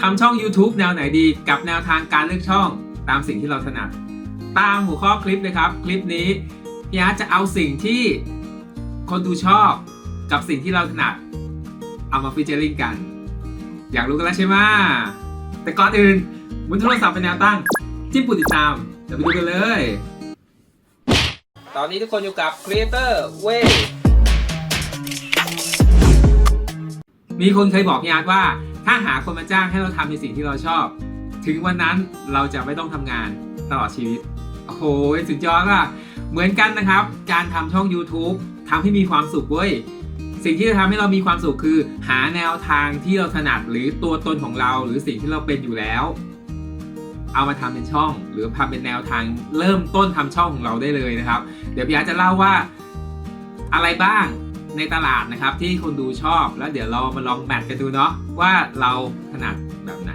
ทำช่อง YouTube แนวไหนดีกับแนวทางการเลือกช่องตามสิ่งที่เราถนัด ตามหัวข้อคลิปเลยครับ คลิปนี้พี่อาร์ตจะเอาสิ่งที่คนดูชอบกับสิ่งที่เราถนัด เอามาฟิชเจอริงกัน อยากรู้กันแล้วใช่ไหมแต่ก่อนอื่นหมุนโทรศัพท์เป็นแนวตั้งจิ้มปุ่มติดตามเดี๋ยวไปดูกันเลย ตอนนี้ทุกคนอยู่กับ Creator Way มีคนเคยบอกพี่อาร์ตว่า ถ้าหาคนมาจ้างให้เราทำในสิ่งที่เราชอบ ถึงวันนั้นเราจะไม่ต้องทำงานตลอดชีวิต โอ้โหสุดยอดอะเหมือนกันนะครับ การทำช่อง YouTube ทำให้มีความสุขเว้ย สิ่งที่จะทำให้เรามีความสุขคือ หาแนวทางที่เราถนัดหรือตัวตนของเรา หรือสิ่งที่เราเป็นอยู่แล้ว เอามาทำเป็นช่อง หรือทำเป็นแนวทางเริ่มต้นทำช่องของเราได้เลยนะครับ เดี๋ยวพี่อาร์จะเล่าว่าอะไรบ้าง ในตลาดนะครับที่คนดูชอบแล้วเดี๋ยวเรามาลองแมทกันดูเนาะว่าเราถนัดแบบไหน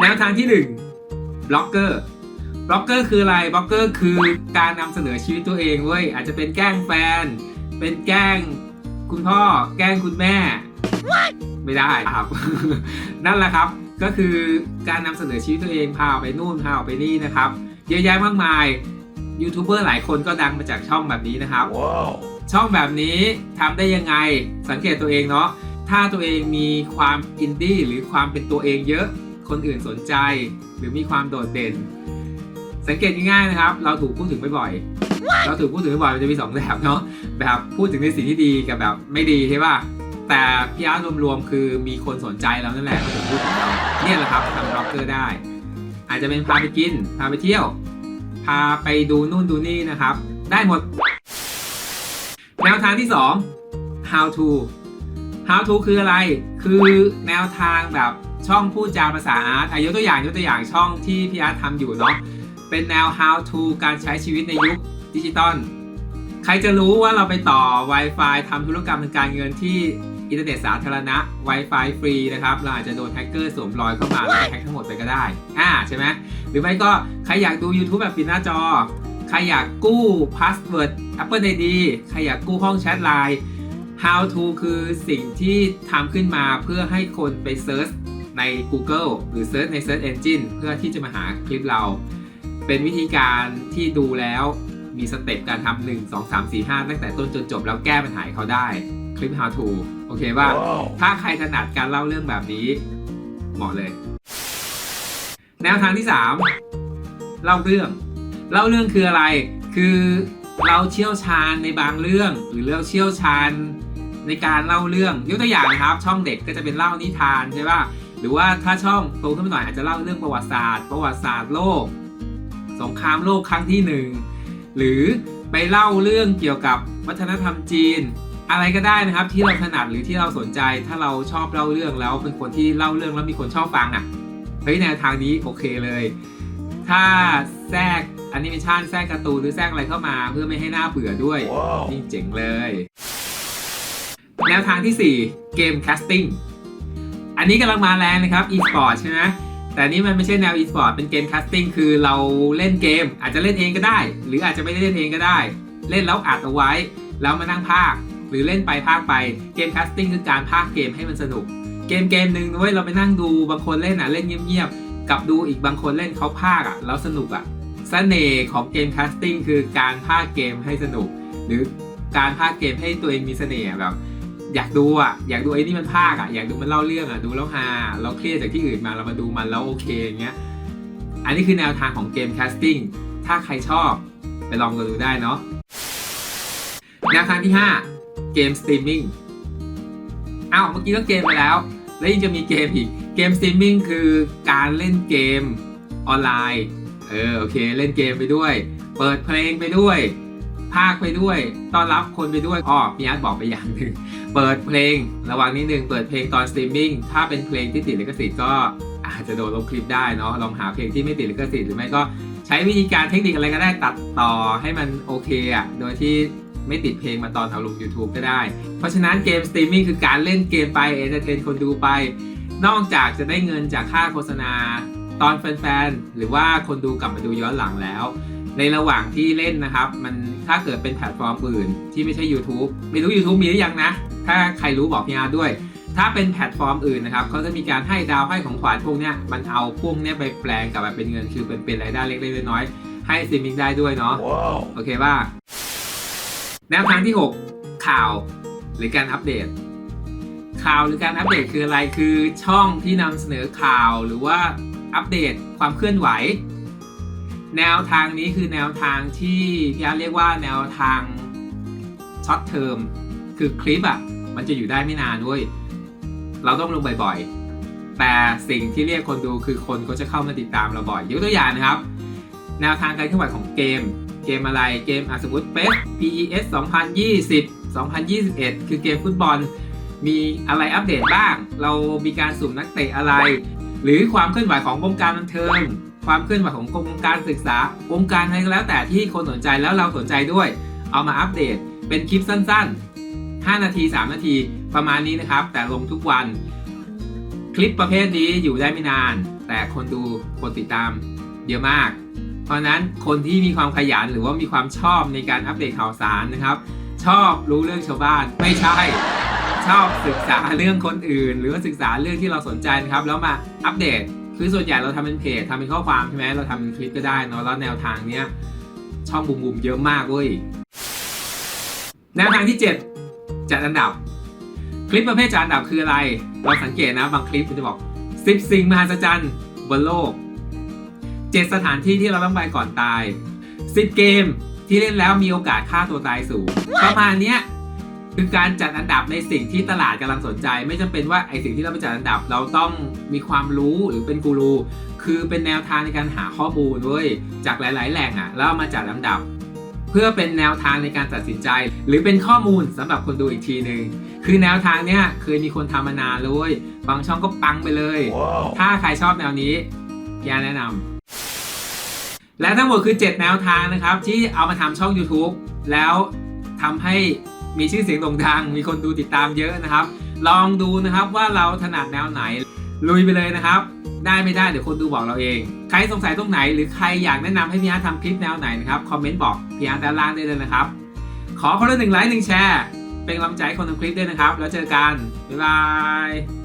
แนวทางที่1บล็อกเกอร์บล็อกเกอร์คืออะไรบล็อกเกอร์คือการนำเสนอชีวิตตัวเองเว้ยอาจจะเป็นแกล้งแฟน เป็นแกล้งคุณพ่อ แกล้งคุณแม่ไม่ได้ครับ นั่นแหละครับก็คือการนำเสนอชีวิตตัวเองพาออกไปนู่นพาออกไปนี่นะครับ เยอะแยะมากมายยูทูบเบอร์หลายคนก็ดังมาจากช่องแบบนี้นะครับ Wow. ช่องแบบนี้ทำได้ยังไงสังเกตตัวเองเนาะถ้าตัวเองมีความอินดี้หรือความเป็นตัวเองเยอะคนอื่นสนใจ หรือมีความโดดเด่น สังเกตง่ายๆนะครับ เราถูกพูดถึงบ่อยๆเราถูกพูดถึงบ่อยมันจะมีสองแบบเนาะแบบพูดถึงในสิ่งที่ดีกับแบบไม่ดีใช่ป่ะแต่พี่อาร์ตรวมๆคือมีคนสนใจเรานั่นแหละเขาถึงพูดถึงเราเนี่ยแหละครับทำบล็อกเกอร์ได้ อาจจะเป็นพาไปกิน พาไปเที่ยว พาไปดูนู่นดูนี่นะครับ ได้หมด แนวทางที่ 2 how to how to คืออะไร คือแนวทางแบบช่องพูดจาภาษาอาร์ตอะยกตัวอย่างยกตัวอย่างช่องที่พี่อาร์ตทำอยู่เนาะ เป็นแนว how to การใช้ชีวิตในยุคดิจิตอล ใครจะรู้ว่าเราไปต่อ Wi-Fi ทำธุรกรรมทางการเงินที่อินเทอร์เน็ตสาธารณะ Wi-Fi ฟรีนะครับ เราอาจจะโดนแฮกเกอร์สวมรอยเข้ามาแล้วแฮกทั้งหมดไปก็ได้ อ่าใช่ไหม หรือไม่ก็ใครอยากดู YouTube แบบปิดหน้าจอ ใครอยากกู้พาสเวิร์ด Apple ID ใครอยากกู้ห้องแชทไลน์ How to คือสิ่งที่ทำขึ้นมาเพื่อให้คนไปเซิร์ชใน Google หรือเซิร์ชใน Search Engine เพื่อที่จะมาหาคลิปเรา เป็นวิธีการที่ดูแล้วมีสเต็ปการทำหนึ่งสองสามสี่ห้าตั้งแต่ต้นจนจบแล้วแก้ปัญหาให้เขาได้คลิป How to โอเคป่ะ Wow. ถ้าใครถนัดการเล่าเรื่องแบบนี้ เหมาะเลย แนวทางที่ 3 เล่าเรื่อง เล่าเรื่องคืออะไร คือเราเชี่ยวชาญในบางเรื่อง หรือเราเชี่ยวชาญในการเล่าเรื่อง ยกตัวอย่างนะครับ ช่องเด็กก็จะเป็นเล่านิทานใช่ป่ะ หรือว่าถ้าช่องโตขึ้นมาหน่อยอาจจะเล่าเรื่องประวัติศาสตร์ ประวัติศาสตร์โลก สงครามโลกครั้งที่หนึ่งหรือไปเล่าเรื่องเกี่ยวกับวัฒนธรรมจีน อะไรก็ได้นะครับที่เราถนัดหรือที่เราสนใจ ถ้าเราชอบเล่าเรื่องแล้วเป็นคนที่เล่าเรื่องแล้วมีคนชอบฟังอะ เฮ้ยแนวทางนี้โอเคเลย ถ้าแทรกแอนิเมชันแทรกการ์ตูนหรือแทรกอะไรเข้ามา เพื่อไม่ให้หน้าเบื่อด้วย Wow. นี่เจ๋งเลย แนวทางที่ 4 เกมแคสติ้งอันนี้กำลังมาแรงนะครับ e-sport ใช่ไหมแต่นี่มันไม่ใช่แนว e-sport เป็นเกมแคสติ้งคือเราเล่นเกม อาจจะเล่นเองก็ได้ หรืออาจจะไม่ได้เล่นเองก็ได้ เล่นแล้วอัดเอาไว้ แล้วมานั่งพากย์หรือเล่นไปพากย์ไปเกมแคสติ้งคือการพากย์เกมให้มันสนุก เกมเกมหนึ่งนะเว้ยเราไปนั่งดูบางคนเล่นอะเล่นเงียบๆ กับดูอีกบางคนเล่นเขาพากย์อะแล้วสนุกอะเสน่ห์ของเกมแคสติ้งคือการพากย์เกมให้สนุก หรือการพากย์เกมให้ตัวเองมีเสน่ห์แบบ อยากดูอะอยากดูไอ้นี่มันพากย์อะอยากดูมันเล่าเรื่องอะดูแล้วฮาเราเครียดจากที่อื่นมาเรามาดูมันแล้วโอเคอย่างเงี้ยอันนี้คือแนวทางของเกมแคสติ้งถ้าใครชอบไปลองกันดูได้เนาะแนวทางที่ 5 เกมสตรีมมิ่งอ้าวเมื่อกี้ก็เกมไปแล้ว แล้วยังจะมีเกมอีก กมสตรีมมิ่งคือการเล่นเกมออนไลน์เออโอเคเล่นเกมไปด้วย เปิดเพลงไปด้วย ภาคไปด้วย ต้อนรับคนไปด้วยอ้อพี่อาร์ตบอกไปอย่างหนึ่งเปิดเพลงระวังนิดนึงเปิดเพลงตอนสตรีมมิ่งถ้าเป็นเพลงที่ติดลิขสิทธิ์ก็อาจจะโดนลบคลิปได้เนาะลองหาเพลงที่ไม่ติดลิขสิทธิ์หรือไม่ก็ใช้วิธีการเทคนิคอะไรก็ได้ตัดต่อให้มันโอเคอะโดยที่ไม่ติดเพลงมาตอนเอาลง YouTube ก็ได้ เพราะฉะนั้นเกมสตรีมมิ่งคือการเล่นเกมไปเอนเตอร์เทนคนดูไป นอกจากจะได้เงินจากค่าโฆษณา ตอนแฟนๆ หรือว่าคนดูกลับมาดูย้อนหลังแล้ว ในระหว่างที่เล่นนะครับ มันถ้าเกิดเป็นแพลตฟอร์มอื่น ที่ไม่ใช่ YouTube ไม่รู้ YouTube มีหรือยังนะ ถ้าใครรู้บอกพี่อาร์ตด้วย ถ้าเป็นแพลตฟอร์มอื่นนะครับเขาจะมีการให้ดาวให้ของขวัญพวกเนี้ยมันเอาพวกเนี้ยไปแปลงกลับมาเป็นเงินคือเป็นเป็นรายได้เล็กๆน้อยๆให้สตรีมมิ่งได้ด้วยเนาะโอเคป่ะแนวทางที่ 6 ข่าวหรือการอัปเดต ข่าวหรือการอัปเดตคืออะไรคือช่องที่นำเสนอข่าวหรือว่าอัปเดตความเคลื่อนไหว แนวทางนี้คือแนวทางที่พี่อาร์เรียกว่าแนวทางช็อตเทอมคือคลิปอะ่ะมันจะอยู่ได้ไม่นานด้วย เราต้องลงบ่อยๆ แต่สิ่งที่เรียกคนดูคือคนก็จะเข้ามาติดตามเราบ่อยยกตัวอย่างนะครับ แนวทางการเคลื่อนไหวของเกม เกมอะไรเกมอสมมติเป๊ะ PES 2020 2021 คือเกมฟุตบอล มีอะไรอัปเดตบ้าง เรามีการสุ่มนักเตะอะไร หรือความเคลื่อนไหวของวงการบันเทิง ความเคลื่อนไหวของวงการศึกษาวงการอะไรก็แล้วแต่ที่คนสนใจแล้วเราสนใจด้วย เอามาอัปเดตเป็นคลิปสั้น ๆ 5 นาที 3 นาทีประมาณนี้นะครับ แต่ลงทุกวัน คลิปประเภทนี้อยู่ได้ไม่นาน แต่คนดูคนติดตามเยอะมาก เพราะนั้นคนที่มีความขยันหรือว่ามีความชอบในการอัปเดตข่าวสารนะครับ ชอบรู้เรื่องชาวบ้านไม่ใช่ ชอบศึกษาเรื่องคนอื่น หรือว่าศึกษาเรื่องที่เราสนใจนะครับ แล้วมาอัปเดต คือส่วนใหญ่เราทำเป็นเพจทำเป็นข้อความใช่ไหมเราทำเป็นคลิปก็ได้เนอะแล้วแนวทางเนี้ยช่องบูมบูมเยอะมากเว้ยแนวทางที่ 7 จัดอันดับ คลิปประเภทจัดอันดับคืออะไร เราสังเกตนะบางคลิปมันจะบอก 10 สิ่งมหัศจรรย์บนโลก 7 สถานที่ที่เราต้องไปก่อนตาย 10 เกมที่เล่นแล้วมีโอกาสฆ่าตัวตายสูง ประมาณเนี้ย คือการจัดอันดับในสิ่งที่ตลาดกำลังสนใจ ไม่จำเป็นว่าไอสิ่งที่เราไปจัดอันดับเราต้องมีความรู้หรือเป็นกูรูคือเป็นแนวทางในการหาข้อมูลด้วยจากหลาย ๆ แหล่งอะแล้วเอามาจัดลำดับ เพื่อเป็นแนวทางในการตัดสินใจ หรือเป็นข้อมูลสำหรับคนดูอีกทีหนึ่งคือแนวทางเนี้ยเคยมีคนทำมานานเลย บางช่องก็ปังไปเลยถ้าใครชอบแนวนี้พี่อาร์แนะนำและทั้งหมดคือ 7 แนวทางนะครับ ที่เอามาทำช่อง YouTube แล้วทำให้ มีชื่อเสียงโด่งดัง มีคนดูติดตามเยอะนะครับ ลองดูนะครับว่าเราถนัดแนวไหน ลุยไปเลยนะครับ ได้ไม่ได้เดี๋ยวคนดูบอกเราเอง ใครสงสัยตรงไหน หรือใครอยากแนะนำให้พี่อาร์ทำคลิปแนวไหนนะครับคอมเมนต์บอกพี่อาร์ตด้านล่างได้เลยนะครับ ขอคนละหนึ่งไลค์หนึ่งแชร์ เป็นกำลังใจคนทำคลิปด้วยนะครับ แล้วเจอกันบ๊ายบาย